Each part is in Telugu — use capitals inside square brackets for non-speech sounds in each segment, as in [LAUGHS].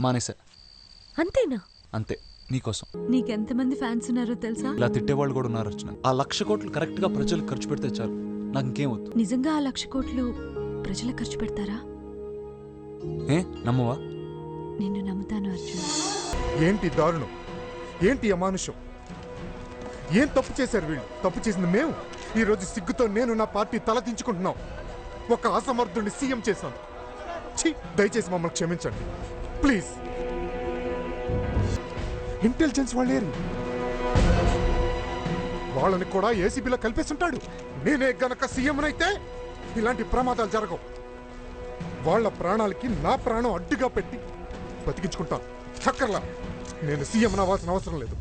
మానేసా. అంతేనా? అంతే నీకోసం. నీకెంతమంది ఫ్యాన్స్ ఉన్నారో తెలుసా? ఇలా తిట్టేవాళ్ళు కూడా ఉన్నారు అర్చన. ఆ లక్ష కోట్లు కరెక్ట్గా ప్రజలకు ఖర్చు పెడితే చాలు. నాకు ఇంకేం వద్దు నిజంగా ఆ లక్ష కోట్లు ప్రజలకు ఖర్చు పెడతారా? ఏ నమ్మవా? నిన్ను నమ్ముతాను అర్జున్ ఏంటి దారుణం? ఏంటి అమానుషం? ఏం తప్పు చేశారు వీళ్ళు? తప్పు చేసింది మేము? ఈ రోజు సిగ్గుతో నేను నా పార్టీ తల దించుకుంటున్నాం. ఒక అసమర్థుడిని సీఎం చేశాను. ఛీ దయచేసి మమ్మల్ని క్షమించండి. ప్లీజ్. ఇంటెలిజెన్స్ వాళ్ళు వాళ్ళేరు వాళ్ళని కూడా ఏసీబీలో కలిపేస్తుంటాడు నేనే గనక సీఎం అయితే ఇలాంటి ప్రమాదాలు జరగవు. వాళ్ళ ప్రాణాలకి నా ప్రాణం అడ్డుగా పెట్టి బతికించుకుంటాను. చక్కర్లా నేను సీఎం అవ్వాల్సిన అవసరం లేదు.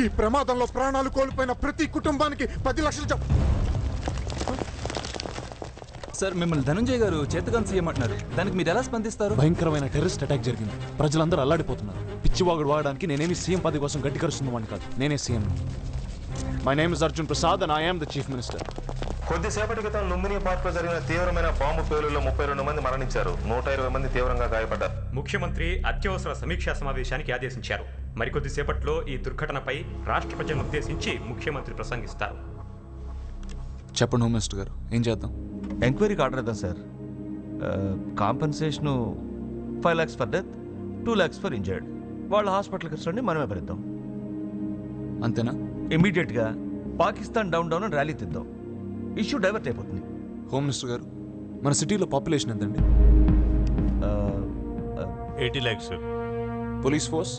ఈ ప్రమాదంలో ప్రాణాలు కోల్పోయిన ప్రతి కుటుంబానికి పది లక్షలు చెప్పు. సార్ మిమ్మల్ని ధనంజయ్ గారు చేతగాన్ సీఎం అంటున్నారు. దానికి మీరు ఎలా స్పందిస్తారు? భయంకరమైన టెర్రరిస్ట్ అటాక్ జరిగింది. ప్రజలందరూ అల్లాడిపోతున్నారు. పిచ్చివాగుడు వాడడానికి నేనేమి సీఎం పదవి కోసం గట్టి కరుస్తున్నవాడిని కాదు. నేనే CM. My name is Arjun Prasad and I'm the chief minister కొద్దిసేపటి క్రితం లుంబిని పార్క్లో జరిగిన తీవ్రమైన బాంబు పేలుల్లో ముప్పై రెండు మంది మరణించారు. నూట ఇరవై మంది తీవ్రంగా గాయపడ్డారు. ముఖ్యమంత్రి అత్యవసర సమీక్షా సమావేశానికి ఆదేశించారు. మరికొద్దిసేపట్లో ఈ దుర్ఘటనపై రాష్ట్ర ప్రజలను ఉద్దేశించి ముఖ్యమంత్రి ప్రసంగిస్తారు. చెప్పండి హోమ్ మినిస్టర్ గారు. ఏం చేద్దాం? ఎంక్వైరీకి ఆర్డర్ ఇద్దాం sir compensation five lakhs for death two lakhs for injured వాళ్ళ హాస్పిటల్ ఖర్చులన్నీ మనమే భరిద్దాం. అంతేనా? ఇమీడియట్గా పాకిస్తాన్ డౌన్ డౌన్ అని ర్యాలీ తిద్దాం. ఇష్యూ డైవర్ట్ అయిపోతుంది. హోమ్ మినిస్టర్ గారు మన సిటీలో పాపులేషన్ ఎంతండి? Eighty lakhs police force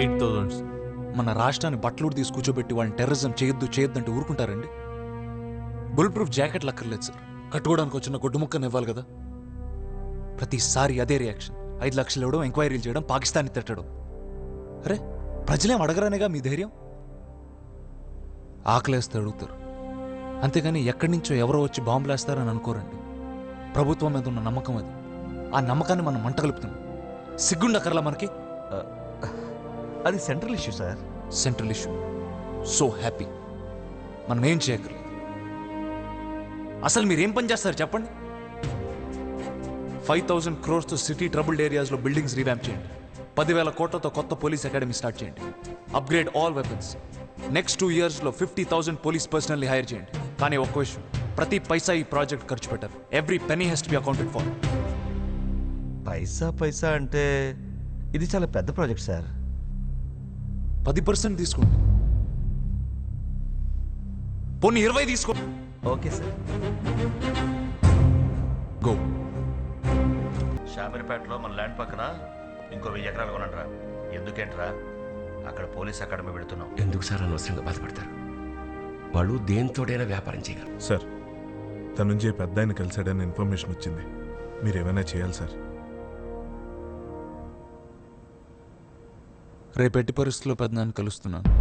eight thousand మన రాష్ట్రాన్ని బట్టలు తీసి కూర్చోబెట్టి వాళ్ళని టెర్రరిజం చేయొద్దు చేయొద్దు అంటే ఊరుకుంటారండి? బుల్ ప్రూఫ్ జాకెట్లు అక్కర్లేదు సార్ కట్టుకోవడానికి వచ్చిన గుడ్డు ముక్కని ఇవ్వాలి కదా. ప్రతిసారి అదే రియాక్షన్ ఐదు లక్షలు ఇవ్వడం ఎంక్వైరీలు చేయడం పాకిస్తాన్ని తిట్టడం. అరే ప్రజలేం అడగరానేగా మీ ధైర్యం? ఆకలేస్తే అడుగుతారు. అంతేగాని ఎక్కడి నుంచో ఎవరో వచ్చి బాంబులేస్తారని అనుకోరండి. ప్రభుత్వం మీద ఉన్న నమ్మకం అది. ఆ నమ్మకాన్ని మనం మంట కలుపుతున్నాం సిగ్గుండక్కర్లా మనకి? అది central issue sir central issue so happy మనం ఏం చేయగలం అసలు మీరు ఏం పని చేస్తారు చెప్పండి? ఫైవ్ థౌసండ్ క్రోర్స్తో సిటీ ట్రబుల్డ్ ఏరియాస్లో బిల్డింగ్స్ రీవ్యాంప్ చేయండి. పదివేల కోట్లతో కొత్త పోలీస్ అకాడమీ స్టార్ట్ చేయండి. Upgrade all weapons next two ఇయర్స్లో ఫిఫ్టీ థౌసండ్ పోలీస్ పర్సనల్ని హైర్ చేయండి. కానీ ఒక్క విషయం ప్రతి పైసా ఈ ప్రాజెక్ట్ ఖర్చు పెట్టారు every penny he's to be accounted for పైసా పైసా అంటే ఇది చాలా పెద్ద ప్రాజెక్ట్ సార్ పది పర్సెంట్ తీసుకోండి. పోనీ ఇరవై తీసుకోండి. Okay sir. గో. షామీర్పేటలో మన ల్యాండ్ పక్కన ఇంకో వెయ్యి ఎకరాలు కొనండిరా. ఎందుకేంట్రా? అక్కడ పోలీస్ అకాడమీ పెడుతున్నాం. ఎందుకు సార్ అనవసరంగా బాధపడతారు? వాళ్ళు దేంతోడైనా వ్యాపారం చేయగలరు. సార్ ధనుంజయ్ పెద్ద ఆయన కలిశాడని ఇన్ఫర్మేషన్ వచ్చింది. మీరు ఏమైనా చేయాలి సార్? రేపు ఎట్టి పరిస్థితుల్లో పెద్దనాన్ని కలుస్తున్నాను.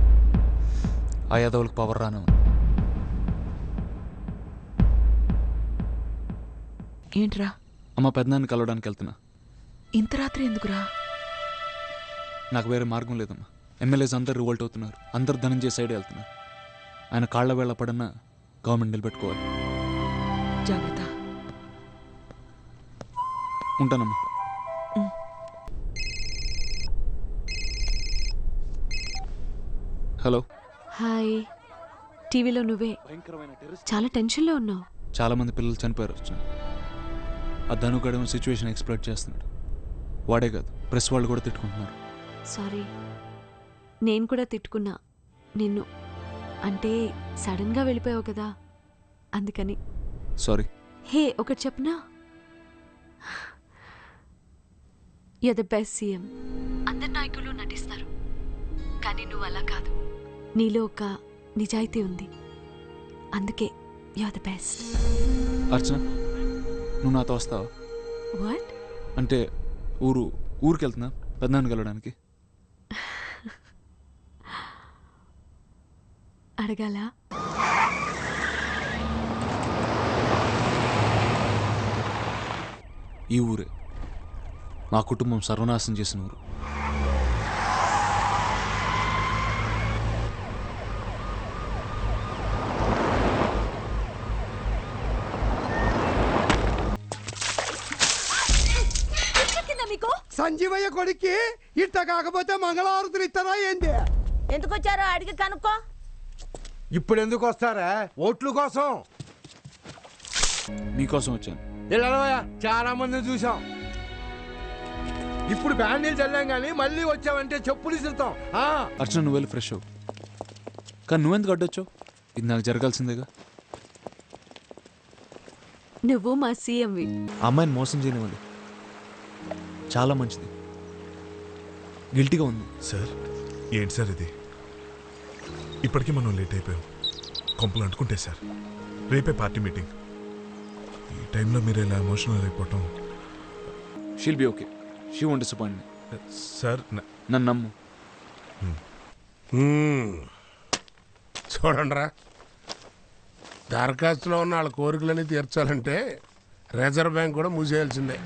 ఆ యాదవులకు పవర్ రాను ఏంట్రా? అమ్మ పెద్దనాన్ని కలవడానికి వెళ్తున్నా. ఇంత రాత్రి ఎందుకురా? నాకు వేరే మార్గం లేదమ్మా. ఎమ్మెల్యేస్ అందరు రివోల్ట్ అవుతున్నారు. అందరు ధనంజయ సైడ్ వెళ్తున్నారు ఆయన కాళ్ళ వేళ పడన్నా గవర్నమెంట్ నిలబెట్టుకోవాలి. జాగ్రత్త. ఉంటానమ్మా. హలో. హాయ్. టీవీలో నువ్వే. చాలా టెన్షన్లో ఉన్నావు. చాలా మంది పిల్లలు చనిపోయారు ఆ ధనుగడ సిచ్యువేషన్ ఎక్స్ప్లోర్ చేస్తున్నాడు. వాడే కాదు ప్రెస్ వాళ్ళు కూడా తిట్టుకుంటున్నారు. సారీ నేను కూడా తిట్టుకున్నా. నిన్ను. అంటే సడన్గా వెళ్ళిపోయావు కదా. అందుకని. సారీ హే ఒకటి చెప్పనా? యు ద బెస్ట్ సీఎం అందరు నాయకులు నటిస్తారు. కానీ నువ్వు అలా కాదు. నీలో ఒక నిజాయితీ ఉంది. అందుకే యు ద బెస్ట్ అర్చన నువ్వు నాతో వస్తావా? వాట్ అంటే ఊరు ఊరికి వెళ్తున్నా పెద్దనాన్ని కలవడానికి అడగాల? ఈ ఊరే. మా కుటుంబం సర్వనాశనం చేసిన ఊరు. సంజీవయ్య కొడుక్కి ఇట్ట కాకపోతే మంగళవారతులు ఇస్తారా ఏంది? ఎందుకు వచ్చారో అడిగి కనుక్కో. ఇప్పుడు ఎందుకు వస్తారా? ఓట్ల కోసం. మీకోసం వచ్చాను. చాలా మందిని చూసాం ఇప్పుడు బ్యాండీలు చల్లాం కానీ మళ్ళీ వచ్చావంటే చెప్పులు ఇస్తాం అర్చన నువ్వు వెళ్ళి ఫ్రెష్ అవ్వు. కానీ నువ్వెందుకు అడ్డొచ్చావు? ఇది నాకు జరగాల్సిందేగా. నువ్వు మా సీఎంవి. అమ్మాయిని మోసం చేయనివ్వండి. చాలా మంచిది. గిల్టీగా ఉంది. సార్ ఏంటి సార్ ఇది? ఇప్పటికీ మనం లేట్ అయిపోయాం. కొంపలు అంటుకుంటే సార్ రేపే పార్టీ మీటింగ్. ఈ టైంలో మీరు ఇలా ఎమోషనల్ అయిపోవటం. She'll be okay she won't disappoint sir న- నన్ను నమ్ము. చూడండిరా. దరఖాస్తులో ఉన్న వాళ్ళ కోరికలని తీర్చాలంటే రిజర్వ్ బ్యాంక్ కూడా మూసేయాల్సిందే.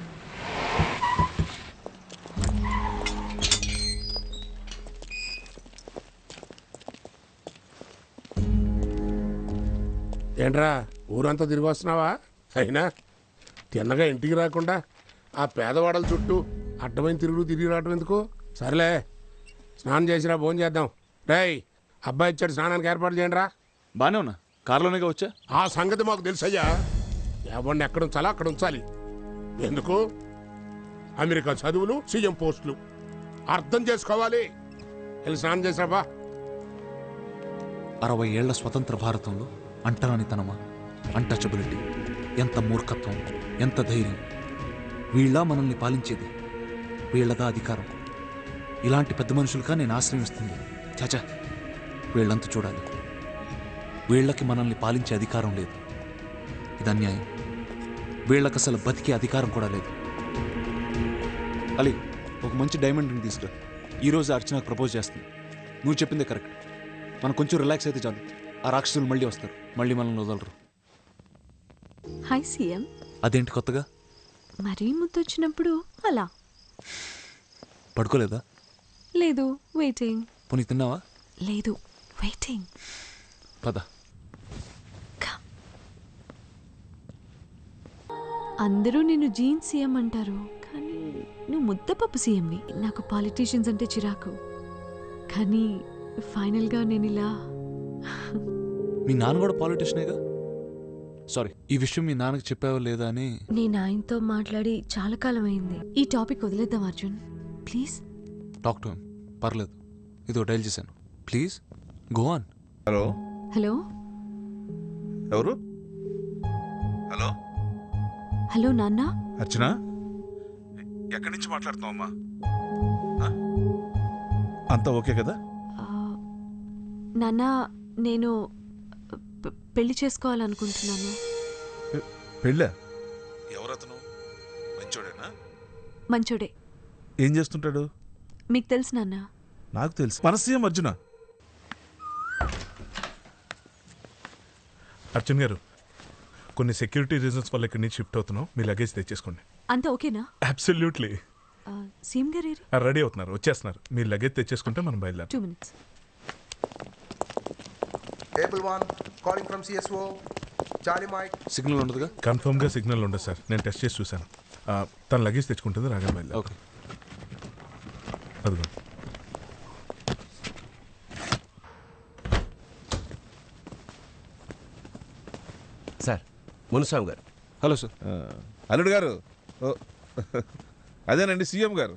ఏంట్రా ఊరంతా తిరిగి వస్తున్నావా? అయినా తిన్నగా ఇంటికి రాకుండా ఆ పేదవాడల చుట్టూ అడ్డమైన తిరుగుడు తిరిగి రావడం ఎందుకు? సరేలే స్నానం చేసిరా భోజనం చేద్దాం. రేయ్ అబ్బాయి ఇచ్చాడు స్నానానికి ఏర్పాటు చేయండి రా బాగానే ఉన్నా. కారులోనేగా వచ్చా? ఆ సంగతి మాకు తెలుసయ్యా. ఎవరిని ఎక్కడ ఉంచాలో అక్కడ ఉంచాలి. ఎందుకు? అమెరికా చదువులు సీఎం పోస్టులు. అర్థం చేసుకోవాలి. వెళ్ళి స్నానం చేసిరాబా అరవై ఏళ్ళ స్వతంత్ర భారతంలో అంటరానితనమా? అన్టచబిలిటీ ఎంత మూర్ఖత్వం ఎంత ధైర్యం. వీళ్ళ మనల్ని పాలించేది వీళ్ళదా అధికారం. ఇలాంటి పెద్ద మనుషులుగా నేను ఆశ్రయిస్తుంది చాచా వీళ్ళంతా చూడాలి. వీళ్ళకి మనల్ని పాలించే అధికారం లేదు. ఇది అన్యాయం. వీళ్ళకి అసలు బతికే అధికారం కూడా లేదు. అలీ ఒక మంచి డైమండ్ రింగ్ తీసుకురా ఈరోజు అర్చనకు ప్రపోజ్ చేస్తుంది. నువ్వు చెప్పిందే కరెక్ట్. మనం కొంచెం రిలాక్స్ అయితే చాలు. ఆ రాక్షసులు మళ్ళీ వస్తారు. మళ్ళీ మనల్ని వదలరు. Hi CM. అదేంటి కొత్తగా? మరీ ముద్దొచ్చినప్పుడు అలా. పడుకోలేదా? లేదు వెయిటింగ్. పోనీ తిన్నావా? లేదు వెయిటింగ్. పద. అందరూ నిన్ను జీన్స్ సీఎం అంటారు కానీ నువ్వు ముద్దపప్పు సీఎంవి. నాకు పాలిటీషియన్స్ అంటే చిరాకు. కానీ ఫైనల్గా నేను ఇలా మీ నాన్న కూడా పాలిటిషియనేగా సారీ ఈ విషయం మీ నాన్నకి చెప్పావా లేదా అని? నేను ఆయనతో మాట్లాడి చాలా కాలం అయింది ఈ టాపిక్ వదిలేద్దాం Arjun. Please. Talk to him పర్లేదు. ఇదో డైల్ చేశాను. Please go on hello. Hello. ఎవరు? హలో. హలో నాన్న. అర్చన? ఎక్కడి నుంచి మాట్లాడుతున్నావు అమ్మా? అంతా ఓకే కదా? నాన్న నేను పెళ్ళి చేసుకోవాలనుకుంటున్నాను. పెళ్ళా? ఎవరతను? మంచోడేనా? మంచోడే. ఏం చేస్తుంటాడు? మీకు తెలుసు నాన్న. నాకు తెలుసు. మన సీఎం అర్జున. అర్జున్ గారు కొన్ని సెక్యూరిటీ రీజన్స్ వల్ల ఇక్కడి నుంచి షిఫ్ట్ అవుతున్నాం మీ లగేజ్ తెచ్చేసుకోండి. అంతా ఓకేనా? అబ్సల్యూట్లీ. సీఎం గారు? రెడీ అవుతున్నారు. వచ్చేస్తున్నారు. మీ లగేజ్ తెచ్చేసుకుంటే మనం బయలుదేరం two minutes Table one, calling from CSO. Charlie Mike. Signal ఉండదుగా? కన్ఫర్మ్గా సిగ్నల్ ఉండదు సార్. నేను టెస్ట్ చేసి చూశాను. తన లగేజ్ తెచ్చుకుంటుంది రాగా బయలుదేరం. ఓకే అదిగో. Sir Munuswamy garu. Hello sir అల్లుడు గారు. ఓ, అదేనండి సీఎం గారు.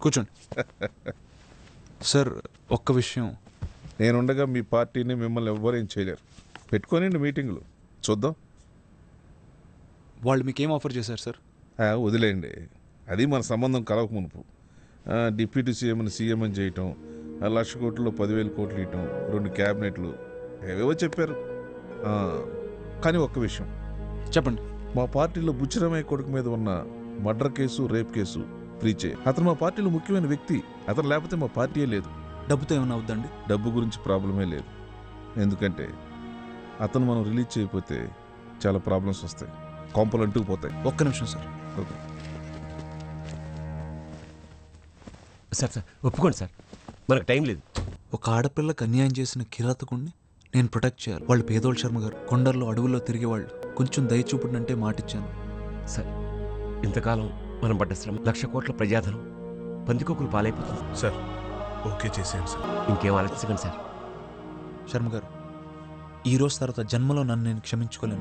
కూర్చోండి. [LAUGHS] సార్ ఒక్క విషయం. నేనుండగా మీ పార్టీని మిమ్మల్ని ఎవ్వరేం చేయలేరు. పెట్టుకోనండి మీటింగులు. చూద్దాం. వాళ్ళు మీకు ఏం ఆఫర్ చేశారు సార్? వదిలేయండి. అది మన సంబంధం కలవక మునుపు. డిప్యూటీ సీఎంని సీఎం అని చేయటం లక్ష కోట్లలో పదివేల కోట్లు ఇవ్వటం రెండు క్యాబినెట్లు ఏవేవో చెప్పారు. కానీ ఒక్క విషయం. చెప్పండి. మా పార్టీలో బుచ్చిరమయ్య కొడుకు మీద ఉన్న murder case rape case free చేయి అతను మా పార్టీలో ముఖ్యమైన వ్యక్తి. అతను లేకపోతే మా పార్టీయే లేదు. డబ్బుతో ఏమైనా అవుద్దండి డబ్బు గురించి ప్రాబ్లమే లేదు. ఎందుకంటే అతను మనం రిలీజ్ చేయకపోతే చాలా ప్రాబ్లమ్స్ వస్తాయి. కొంపలు అంటుకుపోతాయి ఒక్క నిమిషం సార్. ఓకే. సార్ సార్ ఒప్పుకోండి సార్. మనకు టైం లేదు. ఒక ఆడపిల్లకు అన్యాయం చేసిన కిరాతకుణ్ణి నేను ప్రొటెక్ట్ చేయాలి. వాళ్ళు పేదోళ్ళ శర్మ గారు. కొండల్లో అడవుల్లో తిరిగేవాళ్ళు కొంచెం దయ చూపుడంటే మాటిచ్చాను. సార్ ఇంతకాలం మనం పడ్డ శ్రమ లక్ష కోట్ల ప్రజాధనం పందికొక్కులు పాలైపోతుంది. సార్ ఓకే చేసేయండి సార్. ఇంకేం ఆలోచించకండి సార్. శర్మ గారు ఈ రోజు తర్వాత జన్మలో నన్ను నేను క్షమించుకోలేను.